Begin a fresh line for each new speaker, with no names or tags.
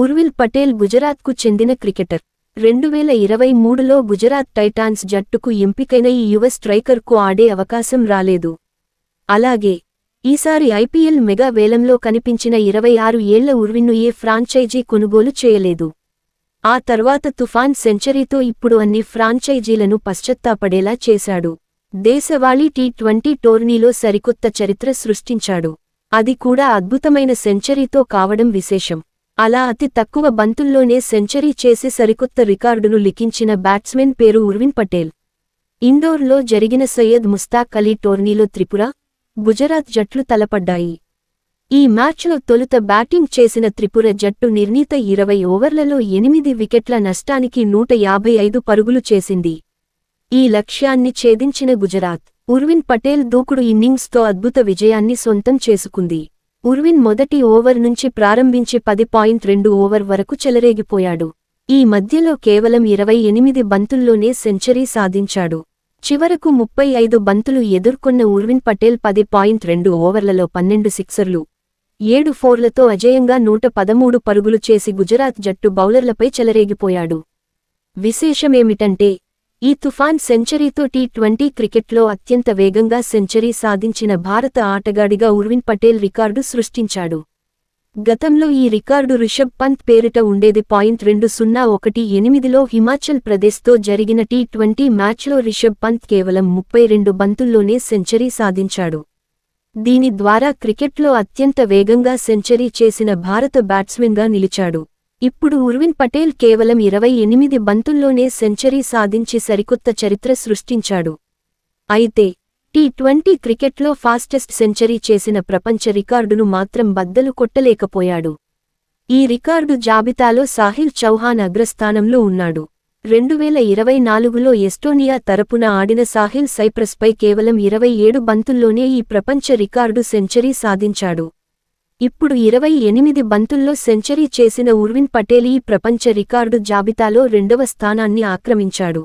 ఉర్విల్ పటేల్ గుజరాత్కు చెందిన క్రికెటర్. రెండు వేల ఇరవై మూడులో గుజరాత్ టైటాన్స్ జట్టుకు ఎంపికైన ఈ యువ స్ట్రైకర్కు ఆడే అవకాశం రాలేదు. అలాగే ఈసారి ఐపీఎల్ మెగా వేలంలో కనిపించిన ఇరవై ఆరు ఏళ్ళ ఉర్విన్ను ఏ ఫ్రాంచైజీ కొనుగోలు చేయలేదు. ఆ తర్వాత తుఫాన్ సెంచరీతో ఇప్పుడు అన్ని ఫ్రాంచైజీలను పశ్చత్తాపడేలా చేశాడు. దేశవాళీ టీ ట్వంటీ టోర్నీలో సరికొత్త చరిత్ర సృష్టించాడు. అది కూడా అద్భుతమైన సెంచరీతో కావడం విశేషం. అలా అతి తక్కువ బంతుల్లోనే సెంచరీ చేసి సరికొత్త రికార్డును లిఖించిన బ్యాట్స్మెన్ పేరు ఉర్విన్ పటేల్. ఇండోర్లో జరిగిన సయ్యద్ ముస్తాక్ అలీ టోర్నీలో త్రిపుర గుజరాత్ జట్లు తలపడ్డాయి. ఈ మ్యాచ్లో తొలుత బ్యాటింగ్ చేసిన త్రిపుర జట్టు నిర్ణీత ఇరవై ఓవర్లలో ఎనిమిది వికెట్ల నష్టానికి నూట యాభై ఐదు పరుగులు చేసింది. ఈ లక్ష్యాన్ని ఛేదించిన గుజరాత్ ఉర్విన్ పటేల్ దూకుడు ఇన్నింగ్స్తో అద్భుత విజయాన్ని సొంతం చేసుకుంది. ఉర్విన్ మొదటి ఓవర్ నుంచి ప్రారంభించి పది పాయింట్ రెండు ఓవర్ వరకు చెలరేగిపోయాడు. ఈ మధ్యలో కేవలం ఇరవై ఎనిమిది బంతుల్లోనే సెంచరీ సాధించాడు. చివరకు ముప్పై ఐదు బంతులు ఎదుర్కొన్న ఉర్విన్ పటేల్ పది పాయింట్ రెండు ఓవర్లలో పన్నెండు సిక్సర్లు ఏడు ఫోర్లతో అజేయంగా నూట పదమూడు పరుగులు చేసి గుజరాత్ జట్టు బౌలర్లపై చెలరేగిపోయాడు. విశేషమేమిటంటే ఈ తుఫాన్ సెంచరీతో టీ ట్వంటీ క్రికెట్లో అత్యంత వేగంగా సెంచరీ సాధించిన భారత ఆటగాడిగా ఉర్విన్ పటేల్ రికార్డు సృష్టించాడు. గతంలో ఈ రికార్డు రిషబ్ పంత్ పేరిట ఉండేది పాయింట్ రెండు సున్నా ఒకటి ఎనిమిదిలో హిమాచల్ ప్రదేశ్తో జరిగిన టీ ట్వంటీ మ్యాచ్లో రిషబ్ పంత్ కేవలం ముప్పై రెండు బంతుల్లోనే సెంచరీ సాధించాడు. దీని ద్వారా క్రికెట్లో అత్యంత వేగంగా సెంచరీ చేసిన భారత బ్యాట్స్మెన్గా నిలిచాడు. ఇప్పుడు ఉర్విన్ పటేల్ కేవలం ఇరవై ఎనిమిది బంతుల్లోనే సెంచరీ సాధించి సరికొత్త చరిత్ర సృష్టించాడు. అయితే టీ ట్వంటీ క్రికెట్లో ఫాస్టెస్ట్ సెంచరీ చేసిన ప్రపంచ రికార్డును మాత్రం బద్దలు కొట్టలేకపోయాడు. ఈ రికార్డు జాబితాలో సాహిల్ చౌహాన్ అగ్రస్థానంలో ఉన్నాడు. రెండువేల ఇరవై నాలుగులో ఎస్టోనియా తరపున ఆడిన సాహిల్ సైప్రస్పై కేవలం ఇరవై ఏడు బంతుల్లోనే ఈ ప్రపంచ రికార్డు సెంచరీ సాధించాడు. ఇప్పుడు ఇరవై ఎనిమిది బంతుల్లో సెంచరీ చేసిన ఉర్విన్ పటేల్ ఈ ప్రపంచ రికార్డు జాబితాలో రెండవ స్థానాన్ని ఆక్రమించాడు.